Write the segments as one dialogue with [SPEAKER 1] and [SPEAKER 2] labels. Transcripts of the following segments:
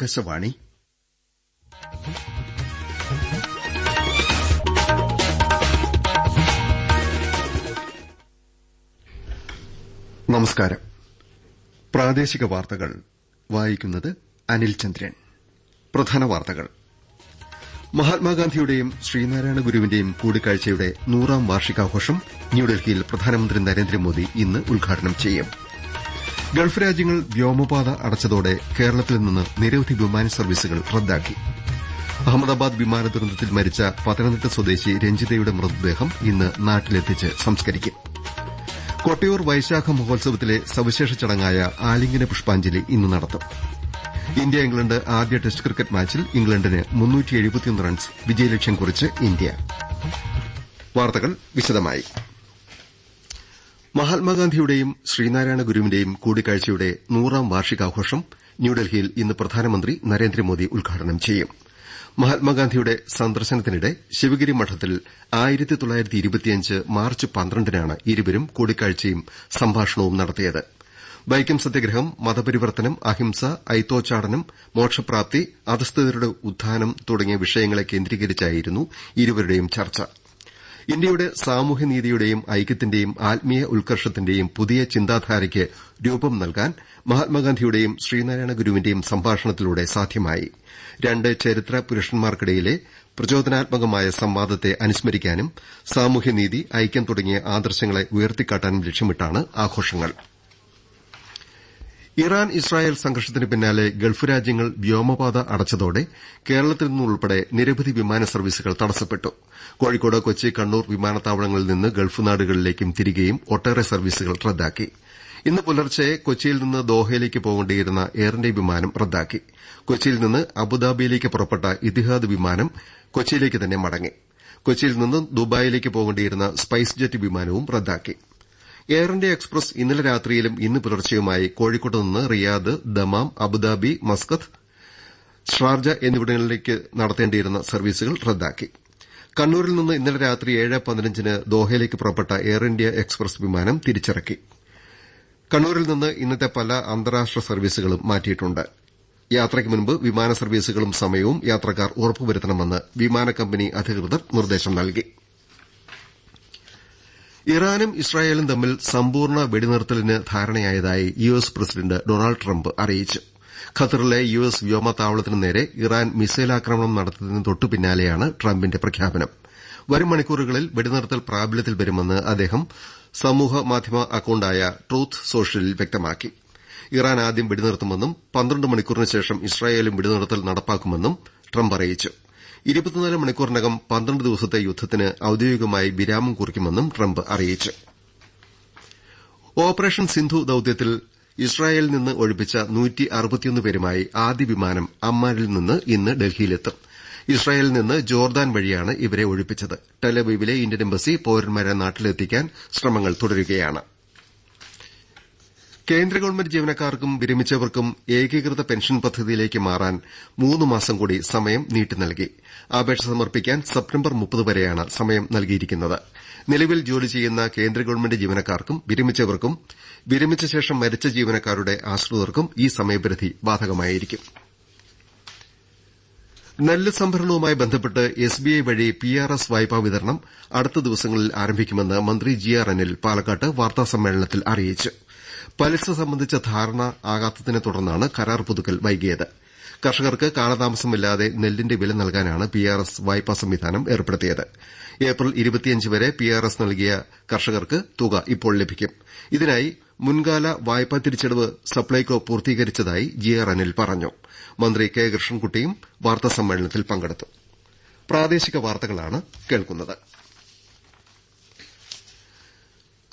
[SPEAKER 1] ആകാശവാണി നമസ്കാരം പ്രാദേശിക വാർത്തകൾ വായിക്കുന്നത് അനിൽ ചന്ദ്രൻ പ്രധാന വാർത്തകൾ മഹാത്മാഗാന്ധിയുടെയും ശ്രീനാരായണ ഗുരുവിന്റെയും കൂടിക്കാഴ്ചയുടെ നൂറാം വാർഷികാഘോഷം ന്യൂഡൽഹിയിൽ പ്രധാനമന്ത്രി നരേന്ദ്രമോദി ഇന്ന് ഉദ്ഘാടനം ചെയ്യും ഗൾഫ് രാജ്യങ്ങൾ വ്യോമപാത അടച്ചതോടെ കേരളത്തിൽ നിന്ന് നിരവധി വിമാന സർവീസുകൾ റദ്ദാക്കി അഹമ്മദാബാദ് വിമാന ദുരന്തത്തിൽ മരിച്ച പത്തനംതിട്ട സ്വദേശി രഞ്ജിതയുടെ മൃതദേഹം ഇന്ന് നാട്ടിലെത്തിച്ച് സംസ്കരിക്കും കൊട്ടിയൂർ വൈശാഖ മഹോത്സവത്തിലെ സവിശേഷ ചടങ്ങായ ആലിംഗന പുഷ്പാഞ്ജലി ഇന്ന് നടത്തും ഇന്ത്യ ഇംഗ്ലണ്ട് ആദ്യ ടെസ്റ്റ് ക്രിക്കറ്റ് മാച്ചിൽ ഇംഗ്ലണ്ടിന് റൺസ് വിജയലക്ഷ്യം കുറിച്ച് ഇന്ത്യ വാർത്തകൾ വിശദമായി മഹാത്മാഗാന്ധിയുടെയും ശ്രീനാരായണ ഗുരുവിന്റെയും കൂടിക്കാഴ്ചയുടെ നൂറാം വാർഷികാഘോഷം ന്യൂഡൽഹിയിൽ ഇന്ന് പ്രധാനമന്ത്രി നരേന്ദ്രമോദി ഉദ്ഘാടനം ചെയ്യും മഹാത്മാഗാന്ധിയുടെ സന്ദർശനത്തിനിടെ ശിവഗിരി മഠത്തിൽ മാർച്ച് പന്ത്രണ്ടിനാണ് ഇരുവരും കൂടിക്കാഴ്ചയും സംഭാഷണവും നടത്തിയത് വൈക്കം സത്യഗ്രഹം മതപരിവർത്തനം അഹിംസ ഐത്തോച്ചാടനം മോക്ഷപ്രാപ്തി അധസ്ഥിതരുടെ ഉത്ഥാനം തുടങ്ങിയ വിഷയങ്ങളെ കേന്ദ്രീകരിച്ചായിരുന്നു ഇരുവരുടെയും ചർച്ചു ഇന്ത്യയുടെ സാമൂഹ്യനീതിയുടെയും ഐക്യത്തിന്റെയും ആത്മീയ ഉത്കർഷത്തിന്റെയും പുതിയ ചിന്താധാരയ്ക്ക് രൂപം നൽകാൻ മഹാത്മാഗാന്ധിയുടെയും ശ്രീനാരായണ ഗുരുവിന്റെയും സംഭാഷണത്തിലൂടെ സാധ്യമായി രണ്ട് ചരിത്ര പുരുഷന്മാർക്കിടയിലെ പ്രചോദനാത്മകമായ സംവാദത്തെ അനുസ്മരിക്കാനും സാമൂഹ്യനീതി ഐക്യം തുടങ്ങിയ ആദർശങ്ങളെ ഉയർത്തിക്കാട്ടാനും ലക്ഷ്യമിട്ടാണ് ആഘോഷങ്ങൾ ഇറാൻ ഇസ്രായേൽ സംഘർഷത്തിന് പിന്നാലെ ഗൾഫ് രാജ്യങ്ങൾ വ്യോമപാത അടച്ചതോടെ കേരളത്തിൽ നിന്നുൾപ്പെടെ നിരവധി വിമാന സർവീസുകൾ തടസ്സപ്പെട്ടു കോഴിക്കോട് കൊച്ചി കണ്ണൂർ വിമാനത്താവളങ്ങളിൽ നിന്ന് ഗൾഫ് നാടുകളിലേക്കും തിരികെയും ഒട്ടേറെ സർവീസുകൾ റദ്ദാക്കി ഇന്ന് പുലർച്ചെ കൊച്ചിയിൽ നിന്ന് ദോഹയിലേക്ക് പോകേണ്ടിയിരുന്ന എയർ ഇന്ത്യ വിമാനം റദ്ദാക്കി കൊച്ചിയിൽ നിന്ന് അബുദാബിയിലേക്ക് പുറപ്പെട്ട ഇതിഹാദ് വിമാനം കൊച്ചിയിലേക്ക് തന്നെ മടങ്ങി കൊച്ചിയിൽ നിന്ന് ദുബായിലേക്ക് പോകേണ്ടിയിരുന്ന സ്പൈസ് ജെറ്റ് വിമാനവും റദ്ദാക്കിയിരുന്നു എയർ ഇന്ത്യ എക്സ്പ്രസ് ഇന്നലെ രാത്രിയിലും ഇന്ന് പുലർച്ചെയുമായി കോഴിക്കോട്ട് നിന്ന് Riyadh Dammam Abu Dhabi Muscat Sharjah എന്നിവിടങ്ങളിലേക്ക് നടത്തേണ്ടിയിരുന്ന സർവീസുകൾ റദ്ദാക്കി കണ്ണൂരിൽ നിന്ന് ഇന്നലെ രാത്രി ഏഴ് പതിനഞ്ചിന് ദോഹയിലേക്ക് പുറപ്പെട്ട എയർ ഇന്ത്യ എക്സ്പ്രസ് വിമാനം തിരിച്ചിറക്കി കണ്ണൂരിൽ നിന്ന് ഇന്നത്തെ പല അന്താരാഷ്ട്ര സർവീസുകളും മാറ്റിയിട്ടുണ്ട് യാത്രയ്ക്ക് മുൻപ് വിമാന സർവീസുകളും സമയവും യാത്രക്കാർ ഉറപ്പുവരുത്തണമെന്ന് വിമാന കമ്പനി അധികൃതർ നിർദ്ദേശം നൽകിയിട്ടുണ്ട് ഇറാനും ഇസ്രായേലും തമ്മിൽ സമ്പൂർണ്ണ വെടിനിർത്തലിന് ധാരണയായതായി U S president Donald Trump അറിയിച്ചു ഖത്തറിലെ യു എസ് നേരെ ഇറാൻ മിസൈലാക്രമണം നടത്തിയതിന് തൊട്ടുപിന്നാലെയാണ് ട്രംപിന്റെ പ്രഖ്യാപനം വരും മണിക്കൂറുകളിൽ വെടിനിർത്തൽ പ്രാബല്യത്തിൽ വരുമെന്ന് അദ്ദേഹം സമൂഹ മാധ്യമ അക്കൌണ്ടായ ട്രൂത്ത് സോഷ്യലിൽ വ്യക്തമാക്കി ഇറാൻ ആദ്യം വെടിനിർത്തുമെന്നും പന്ത്രണ്ട് മണിക്കൂറിന് ശേഷം ഇസ്രായേലും വെടിനിർത്തൽ നടപ്പാക്കുമെന്നും ട്രംപ് അറിയിച്ചു ഇരുപത്തിനാല് മണിക്കൂറിനകം പന്ത്രണ്ട് ദിവസത്തെ യുദ്ധത്തിന് ഔദ്യോഗികമായി വിരാമം കുറിക്കുമെന്നും ട്രംപ് അറിയിച്ചു ഓപ്പറേഷൻ സിന്ധു ദൌത്യത്തിൽ ഇസ്രായേലിൽ നിന്ന് ഒഴിപ്പിച്ച പേരുമായി ആദ്യ വിമാനം അമ്മാനിൽ നിന്ന് ഇന്ന് ഡൽഹിയിലെത്തും ഇസ്രായേലിൽ നിന്ന് ജോർദാൻ വഴിയാണ് ഇവരെ ഒഴിപ്പിച്ചത് ടെലബീവിലെ ഇന്ത്യൻ എംബസി പൌരന്മാരെ നാട്ടിലെത്തിക്കാൻ ശ്രമങ്ങൾ തുടരുകയാണ് കേന്ദ്ര ഗവൺമെന്റ് ജീവനക്കാർക്കും വിരമിച്ചവർക്കും ഏകീകൃത പെൻഷൻ പദ്ധതിയിലേക്ക് മാറാൻ മൂന്ന് മാസം കൂടി സമയം നീട്ടി നൽകി അപേക്ഷ സമർപ്പിക്കാൻ സെപ്റ്റംബർ വരെയാണ് സമയം നൽകിയിരിക്കുന്നത് നിലവിൽ ജോലി ചെയ്യുന്ന കേന്ദ്ര ഗവൺമെന്റ് ജീവനക്കാർക്കും വിരമിച്ചവർക്കും വിരമിച്ച ശേഷം മരിച്ച ജീവനക്കാരുടെ ആശ്രിതർക്കും ഈ സമയപരിധി ബാധകമായിരിക്കും നെല്ല് സംഭരണവുമായി ബന്ധപ്പെട്ട് എസ്ബിഐ വഴി പിആർഎസ് വായ്പാ വിതരണം അടുത്ത ദിവസങ്ങളിൽ ആരംഭിക്കുമെന്ന് മന്ത്രി ജി ആർ അനിൽ പാലക്കാട്ട് വാർത്താസമ്മേളനത്തിൽ അറിയിച്ചു പലിശ സംബന്ധിച്ച ധാരണ ആകാത്തതിനെ തുടർന്നാണ് കരാർ പുതുക്കൽ വൈകിയത് കർഷകർക്ക് കാലതാമസമില്ലാതെ നെല്ലിന്റെ വില നൽകാനാണ് പിആർഎസ് വായ്പാ സംവിധാനം ഏർപ്പെടുത്തിയത് ഏപ്രിൽ വരെ പിആർഎസ് നൽകിയ കർഷകർക്ക് തുക ഇപ്പോൾ ലഭിക്കും ഇതിനായി മുൻകാല വായ്പാ തിരിച്ചടവ് സപ്ലൈകോ പൂർത്തീകരിച്ചതായി ജി ആർ അനിൽ പറഞ്ഞു മന്ത്രി കെ കൃഷ്ണൻകുട്ടിയും വാർത്താസമ്മേളനത്തിൽ പങ്കെടുത്തു പ്രാദേശിക വാർത്തകളാണ് കേൾക്കുന്നത്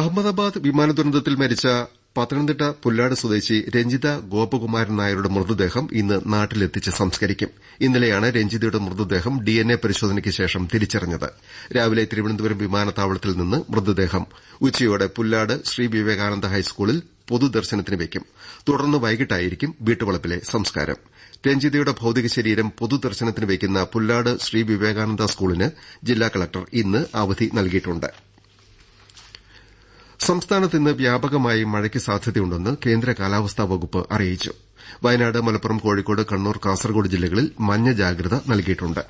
[SPEAKER 1] അഹമ്മദാബാദ് വിമാന ദുരന്തത്തിൽ മരിച്ച പത്തനംതിട്ട പുല്ലാട് സ്വദേശി രഞ്ജിത ഗോപകുമാരൻ നായരുടെ മൃതദേഹം ഇന്ന് നാട്ടിലെത്തിച്ച് സംസ്കരിക്കും ഇന്നലെയാണ് രഞ്ജിതയുടെ മൃതദേഹം ഡിഎൻഎ പരിശോധനയ്ക്ക് ശേഷം തിരിച്ചറിഞ്ഞത് രാവിലെ തിരുവനന്തപുരം വിമാനത്താവളത്തിൽ നിന്ന് മൃതദേഹം ഉച്ചയോടെ പുല്ലാട് ശ്രീ വിവേകാനന്ദ ഹൈസ്കൂളിൽ പൊതുദർശനത്തിന് വയ്ക്കും തുടർന്ന് വൈകിട്ടായിരിക്കും വീട്ടുവളപ്പിലെ സംസ്കാരം രഞ്ജിതയുടെ ഭൌതിക ശരീരം പൊതുദർശനത്തിന് വയ്ക്കുന്ന പുല്ലാട് ശ്രീ വിവേകാനന്ദ സ്കൂളിന് ജില്ലാ കളക്ടർ ഇന്ന് അവധി ് സംസ്ഥാനത്ത് ഇന്ന് വ്യാപകമായി മഴയ്ക്ക് സാധ്യതയുണ്ടെന്ന് കേന്ദ്ര കാലാവസ്ഥാ വകുപ്പ് അറിയിച്ചു വയനാട് മലപ്പുറം കോഴിക്കോട് കണ്ണൂർ കാസർകോട് ജില്ലകളിൽ മഞ്ഞ ജാഗ്രത നൽകിയിട്ടുണ്ട്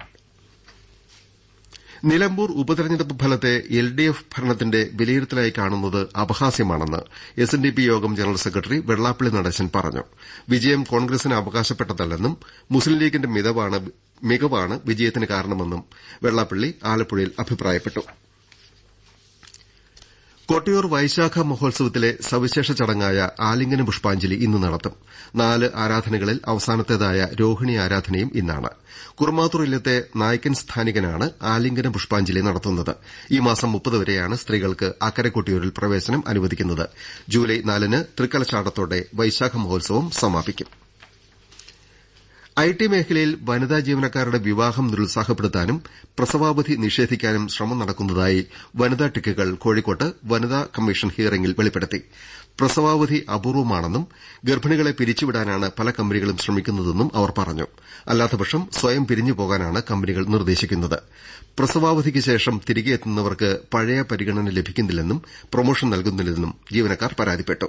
[SPEAKER 1] നിലമ്പൂർ ഉപതെരഞ്ഞെടുപ്പ് ഫലത്തെ എൽഡിഎഫ് ഭരണത്തിന്റെ വിലയിരുത്തലായി കാണുന്നത് അപഹാസ്യമാണെന്ന് എസ്എൻഡിപി യോഗം ജനറൽ സെക്രട്ടറി വെള്ളാപ്പള്ളി നടേശൻ പറഞ്ഞു വിജയം കോൺഗ്രസിന് അവകാശപ്പെട്ടതല്ലെന്നും മുസ്ലിം ലീഗിന്റെ മികവാണ് വിജയത്തിന് കാരണമെന്നും വെള്ളാപ്പള്ളി ആലപ്പുഴയിൽ അഭിപ്രായപ്പെട്ടു കൊട്ടിയൂർ വൈശാഖ മഹോത്സവത്തിലെ സവിശേഷ ചടങ്ങായ ആലിംഗന പുഷ്പാഞ്ജലി ഇന്ന് നടത്തും നാല് ആരാധനകളിൽ അവസാനത്തേതായ രോഹിണി ആരാധനയും ഇന്നാണ് കുറുമാത്തൂർ ഇല്ലത്തെ നായ്ക്കൻ സ്ഥാനികനാണ് ആലിംഗന പുഷ്പാഞ്ജലി നടത്തുന്നത് ഈ മാസം മുപ്പത് വരെയാണ് സ്ത്രീകൾക്ക് അക്കരെ കൊട്ടിയൂരിൽ പ്രവേശനം അനുവദിക്കുന്നത് ജൂലൈ നാലിന് തൃക്കലശാടത്തോടെ വൈശാഖ മഹോത്സവം സമാപിക്കും ഐടി മേഖലയിൽ വനിതാ ജീവനക്കാരുടെ വിവാഹം നിരുത്സാഹപ്പെടുത്താനും പ്രസവാവധി നിഷേധിക്കാനും ശ്രമം നടക്കുന്നതായി വനിതാ ടിക്കുകൾ കോഴിക്കോട്ട് വനിതാ കമ്മീഷൻ ഹിയറിംഗിൽ വെളിപ്പെടുത്തി പ്രസവാവധി അപൂർവമാണെന്നും ഗർഭിണികളെ പിരിച്ചുവിടാനാണ് പല കമ്പനികളും ശ്രമിക്കുന്നതെന്നും അവർ പറഞ്ഞു അല്ലാത്തപക്ഷം സ്വയം പിരിഞ്ഞുപോകാനാണ് കമ്പനികൾ നിർദ്ദേശിക്കുന്നത് പ്രസവാവധിക്ക് ശേഷം തിരികെയെത്തുന്നവർക്ക് പഴയ പരിഗണന ലഭിക്കുന്നില്ലെന്നും പ്രൊമോഷൻ നൽകുന്നില്ലെന്നും ജീവനക്കാർ പരാതിപ്പെട്ടു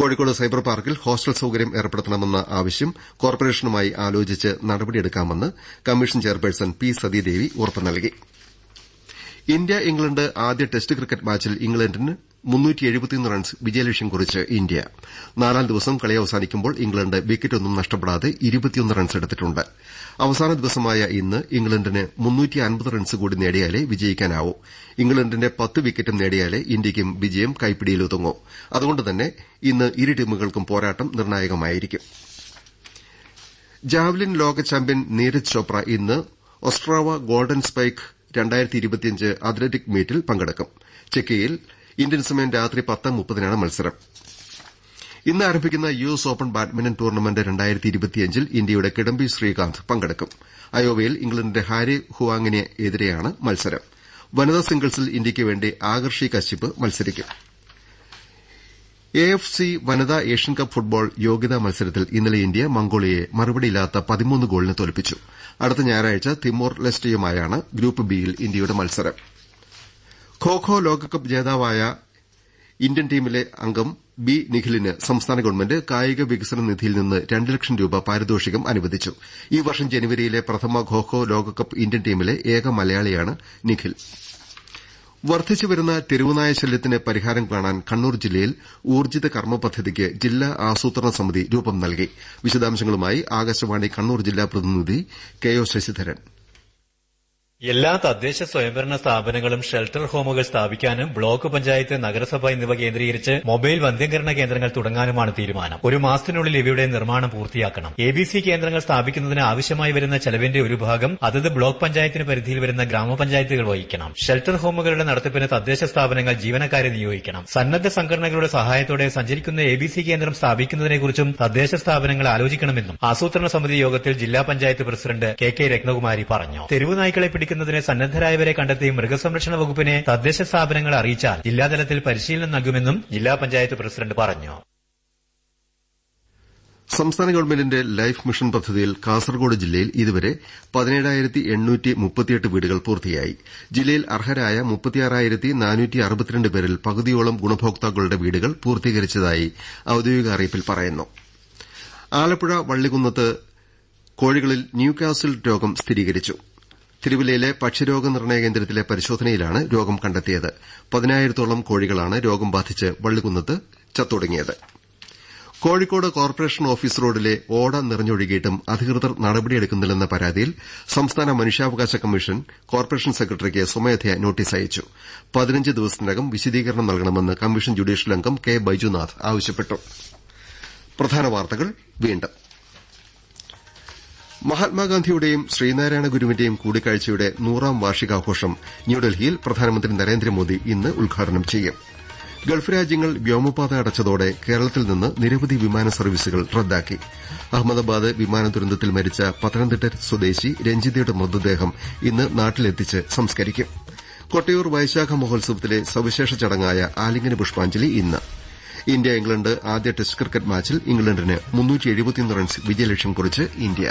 [SPEAKER 1] കോഴിക്കോട് സൈബർ പാർക്കിൽ ഹോസ്റ്റൽ സൌകര്യം ഏർപ്പെടുത്തണമെന്ന ആവശ്യം കോർപ്പറേഷനുമായി ആലോചിച്ച് നടപടിയെടുക്കാമെന്ന് കമ്മീഷൻ ചെയർപേഴ്സൺ പി സതീദേവി ഉറപ്പ് നൽകി ഇന്ത്യ ഇംഗ്ലണ്ട് ആദ്യ ടെസ്റ്റ് ക്രിക്കറ്റ് മാച്ചിൽ ഇംഗ്ലണ്ടിന് റൺസ് വിജയലക്ഷ്യം കുറിച്ച് ഇന്ത്യ നാലാം ദിവസം കളി അവസാനിക്കുമ്പോൾ ഇംഗ്ലണ്ട് വിക്കറ്റൊന്നും നഷ്ടപ്പെടാതെ റൺസ് എടുത്തിട്ടുണ്ട് അവസാന ദിവസമായ ഇന്ന് ഇംഗ്ലണ്ടിന് റൺസ് കൂടി നേടിയാലേ വിജയിക്കാനാവൂ ഇംഗ്ലണ്ടിന്റെ പത്ത് വിക്കറ്റും നേടിയാലേ ഇന്ത്യയ്ക്കും വിജയം കൈപ്പിടിയിലൊതുങ്ങൂ അതുകൊണ്ടുതന്നെ ഇന്ന് ഇരു ടീമുകൾക്കും പോരാട്ടം നിർണായകമായിരിക്കും ജാവ്ലിൻ ലോക ചാമ്പ്യൻ നീരജ് ചോപ്ര ഇന്ന് ഒസ്ട്രാവ ഗോൾഡൻ സ്പൈക്ക് അത്ലറ്റിക് മീറ്റിൽ പങ്കെടുക്കും ചെക്കിയിൽ ഇന്ത്യൻ സമയം രാത്രി പത്ത് മുപ്പതിനാണ് മത്സരം ഇന്ന് ആരംഭിക്കുന്ന U S open badminton tournament ഇന്ത്യയുടെ കിഡംബി ശ്രീകാന്ത് പങ്കെടുക്കും അയോവയിൽ ഇംഗ്ലണ്ടിന്റെ ഹാരി ഹുവാങ്ങിനെ എതിരെയാണ് മത്സരം വനിതാ സിംഗിൾസിൽ വേണ്ടി ആകർഷി കശ്യപ് മത്സരിക്കും എഎഫ്സി വനിതാ ഏഷ്യൻ കപ്പ് ഫുട്ബോൾ യോഗ്യതാ മത്സരത്തിൽ ഇന്നലെ ഇന്ത്യ മംഗോളിയയെ മറുപടിയില്ലാത്ത പതിമൂന്ന് ഗോളിന് തോൽപ്പിച്ചു അടുത്ത ഞായറാഴ്ച തിമോർ ലെസ്റ്റയുമായാണ് ഗ്രൂപ്പ് ബിയിൽ ഇന്ത്യയുടെ മത്സരം ഖോഖോ ലോകകപ്പ് ജേതാവായ ഇന്ത്യൻ ടീമിലെ അംഗം ബി നിഖിലിന് സംസ്ഥാന ഗവൺമെന്റ് കായിക വികസന നിധിയിൽ നിന്ന് രണ്ട് ലക്ഷം രൂപ പാരിതോഷികം അനുവദിച്ചു ഈ വർഷം ജനുവരിയിലെ പ്രഥമ ഖോഖോ ലോകകപ്പ് ഇന്ത്യൻ ടീമിലെ ഏക മലയാളിയാണ് നിഖിൽ വർദ്ധിച്ചുവരുന്ന തെരുവുനായ ശല്യത്തിന് പരിഹാരം കാണാൻ കണ്ണൂർ ജില്ലയിൽ ഊർജ്ജിത കർമ്മ പദ്ധതിക്ക് ജില്ലാ ആസൂത്രണ സമിതി രൂപം നൽകി വിശദാംശങ്ങളുമായി ആകാശവാണി കണ്ണൂർ ജില്ലാ പ്രതിനിധി കെ ഒ ശശിധരൻ
[SPEAKER 2] എല്ലാ തദ്ദേശ സ്വയംഭരണ സ്ഥാപനങ്ങളും ഷെൽട്ടർ ഹോമുകൾ സ്ഥാപിക്കാനും ബ്ലോക്ക് പഞ്ചായത്ത് നഗരസഭ എന്നിവ കേന്ദ്രീകരിച്ച് മൊബൈൽ വന്ധ്യംകരണ കേന്ദ്രങ്ങൾ തുടങ്ങാനുമാണ് തീരുമാനം ഒരു മാസത്തിനുള്ളിൽ ഇവയുടെ നിർമ്മാണം പൂർത്തിയാക്കണം എ ബി സി കേന്ദ്രങ്ങൾ സ്ഥാപിക്കുന്നതിന് ആവശ്യമായി വരുന്ന ചെലവിന്റെ ഒരു ഭാഗം അതത് ബ്ലോക്ക് പഞ്ചായത്തിന് പരിധിയിൽ വരുന്ന ഗ്രാമപഞ്ചായത്തുകൾ വഹിക്കണം ഷെൽട്ടർ ഹോമുകളുടെ നടത്തിപ്പിന് തദ്ദേശ സ്ഥാപനങ്ങൾ ജീവനക്കാരെ നിയോഗിക്കണം സന്നദ്ധ സംഘടനകളുടെ സഹായത്തോടെ സഞ്ചരിക്കുന്ന എ ബി സി കേന്ദ്രം സ്ഥാപിക്കുന്നതിനെക്കുറിച്ചും തദ്ദേശ സ്ഥാപനങ്ങൾ ആലോചിക്കണമെന്നും ആസൂത്രണ സമിതി യോഗത്തിൽ ജില്ലാ panchayat president K K Rathnakumari പറഞ്ഞു തെരുവുനായ്ക്കളെ പിടിക്കും പരിശീലിക്കുന്നതിന് സന്നദ്ധരായവരെ കണ്ടെത്തി മൃഗസംരക്ഷണ വകുപ്പിനെ തദ്ദേശ സ്ഥാപനങ്ങൾ അറിയിച്ചാൽ ജില്ലാതലത്തിൽ പരിശീലനം നൽകുമെന്നും ജില്ലാ പഞ്ചായത്ത് പ്രസിഡന്റ് പറഞ്ഞു
[SPEAKER 1] സംസ്ഥാന ഗവൺമെന്റിന്റെ ലൈഫ് മിഷൻ പദ്ധതിയിൽ കാസർകോട് ജില്ലയിൽ ഇതുവരെ പതിനേഴായിരത്തി എണ്ണൂറ്റി മുപ്പത്തിയെട്ട് വീടുകൾ പൂർത്തിയായി ജില്ലയിൽ അർഹരായ മുപ്പത്തിയാറായിരത്തി നാനൂറ്റി അറുപത്തിരണ്ട് പേരിൽ പകുതിയോളം ഗുണഭോക്താക്കളുടെ വീടുകൾ പൂർത്തീകരിച്ചതായി ഔദ്യോഗിക അറിയിപ്പിൽ പറയുന്നു ആലപ്പുഴ വള്ളികുന്നത്ത് കോഴികളിൽ ന്യൂകാസിൽ രോഗം സ്ഥിരീകരിച്ചു തിരുവല്ലയിലെ പക്ഷിരോഗ നിർണയ കേന്ദ്രത്തിലെ പരിശോധനയിലാണ് രോഗം കണ്ടെത്തിയത് പതിനായിരത്തോളം കോഴികളാണ് രോഗം ബാധിച്ച് വള്ളികുന്നത്ത് ചത്തൊടുങ്ങിയത് കോഴിക്കോട് കോർപ്പറേഷൻ ഓഫീസ് റോഡിലെ ഓട നിറഞ്ഞൊഴുകിയിട്ടും അധികൃതർ നടപടിയെടുക്കുന്നില്ലെന്ന പരാതിയിൽ സംസ്ഥാന മനുഷ്യാവകാശ കമ്മീഷൻ കോർപ്പറേഷൻ സെക്രട്ടറിക്ക് സ്വമേധയാ നോട്ടീസ് അയച്ചു പതിനഞ്ച് ദിവസത്തിനകം വിശദീകരണം നൽകണമെന്ന് കമ്മീഷൻ ജുഡീഷ്യൽ അംഗം കെ ബൈജുനാഥ് ആവശ്യപ്പെട്ടു മഹാത്മാഗാന്ധിയുടെയും ശ്രീനാരായണ ഗുരുവിന്റെയും കൂടിക്കാഴ്ചയുടെ നൂറാം വാർഷികാഘോഷം ന്യൂഡൽഹിയിൽ പ്രധാനമന്ത്രി നരേന്ദ്രമോദി ഇന്ന് ഉദ്ഘാടനം ചെയ്യും ഗൾഫ് രാജ്യങ്ങൾ വ്യോമപാത അടച്ചതോടെ കേരളത്തിൽ നിന്ന് നിരവധി വിമാന സർവീസുകൾ റദ്ദാക്കി അഹമ്മദാബാദ് വിമാന ദുരന്തത്തിൽ മരിച്ച പത്തനംതിട്ട സ്വദേശി രഞ്ജിതയുടെ മൃതദേഹം ഇന്ന് നാട്ടിലെത്തിച്ച് സംസ്കരിക്കും കൊട്ടയൂർ വൈശാഖ മഹോത്സവത്തിലെ സവിശേഷ ചടങ്ങായ ആലിംഗന പുഷ്പാഞ്ജലി ഇന്ന് ഇന്ത്യ ഇംഗ്ലണ്ട് ആദ്യ ടെസ്റ്റ് ക്രിക്കറ്റ് മാച്ചിൽ ഇംഗ്ലണ്ടിന് റൺസ് വിജയലക്ഷ്യം കുറിച്ച് ഇന്ത്യ